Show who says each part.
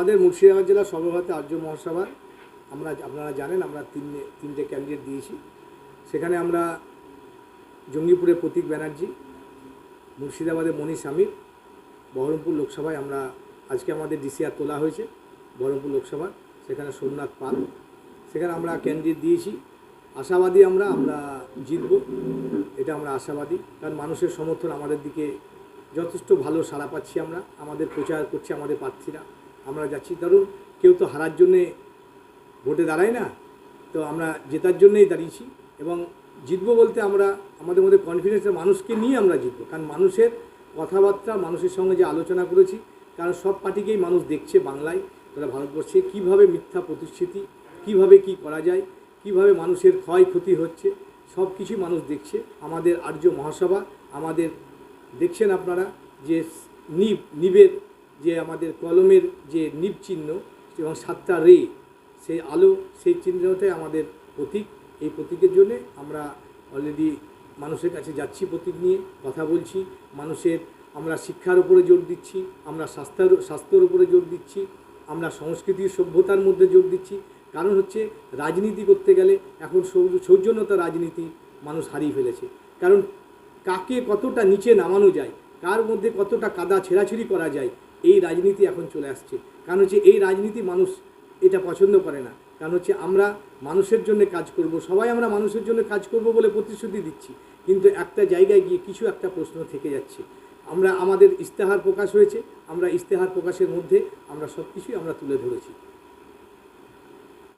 Speaker 1: আমাদের মুর্শিদাবাদ জেলার সর্বভারতীয় আর্য মহাসভা, আমরা আপনারা জানেন, আমরা তিন তিনটে ক্যান্ডিডেট দিয়েছি। সেখানে আমরা জঙ্গিপুরে প্রতীক ব্যানার্জি মুর্শিদাবাদে মনীষ আমির, বহরমপুর লোকসভায় আমরা, আজকে আমাদের ডিসিআর তোলা হয়েছে, বহরমপুর লোকসভা, সেখানে সোমনাথ পাল। সেখানে আমরা ক্যান্ডিডেট দিয়েছি। আশাবাদী আমরা আমরা জিতব, এটা আমরা আশাবাদী। কারণ মানুষের সমর্থন আমাদের দিকে যথেষ্ট ভালো সাড়া পাচ্ছি আমরা, আমাদের প্রচার করছে আমাদের প্রার্থীরা। আমরা যাচ্ছি। ধরুন, কেউ তো হারার জন্যে ভোটে দাঁড়ায় না, তো আমরা জেতার জন্যেই দাঁড়িয়েছি এবং জিতবো বলতে আমরা, আমাদের মধ্যে কনফিডেন্স মানুষকে নিয়ে আমরা জিতবো। কারণ মানুষের কথাবার্তা, মানুষের সঙ্গে যে আলোচনা করেছি, কারণ সব পার্টিকেই মানুষ দেখছে বাংলায় তথা ভারতবর্ষে কীভাবে মিথ্যা প্রতিশ্রুতি, কীভাবে কি করা যায়, কীভাবে মানুষের ক্ষয়ক্ষতি হচ্ছে, সব কিছুই মানুষ দেখছে। আমাদের আর্য মহাসভা, আমাদের দেখছেন আপনারা যে নিব নিবের যে আমাদের কলমের যে নিব চিহ্ন এবং সাতটা রে, সেই আলো, সেই চিহ্নটাই আমাদের প্রতীক। এই প্রতীকের জন্যে আমরা অলরেডি মানুষের কাছে যাচ্ছি প্রতীক নিয়ে, কথা বলছি। মানুষের, আমরা শিক্ষার উপরে জোর দিচ্ছি, আমরা স্বাস্থ্যের স্বাস্থ্যের উপরে জোর দিচ্ছি, আমরা সংস্কৃতি সভ্যতার মধ্যে জোর দিচ্ছি। কারণ হচ্ছে, রাজনীতি করতে গেলে এখন সৌজন্যতা রাজনীতি মানুষ হারিয়ে ফেলেছে। কারণ কাকে কতটা নিচে নামানো যায়, কার মধ্যে কতটা কাদা ছেঁড়াছুড়ি করা যায় এই রাজনীতি এখন চলে আসছে। কারণ হচ্ছে এই রাজনীতি মানুষ এটা পছন্দ করে না। কারণ হচ্ছে আমরা মানুষের জন্য কাজ করব, সবাই আমরা মানুষের জন্য কাজ করব বলে প্রতিশ্রুতি দিচ্ছি। কিন্তু একটা জায়গায় গিয়ে কিছু একটা প্রশ্ন থেকে যাচ্ছে। আমরা আমাদের ইস্তেহার প্রকাশ হয়েছে, আমরা ইস্তেহার প্রকাশের মধ্যে আমরা সব কিছুই আমরা তুলে ধরেছি।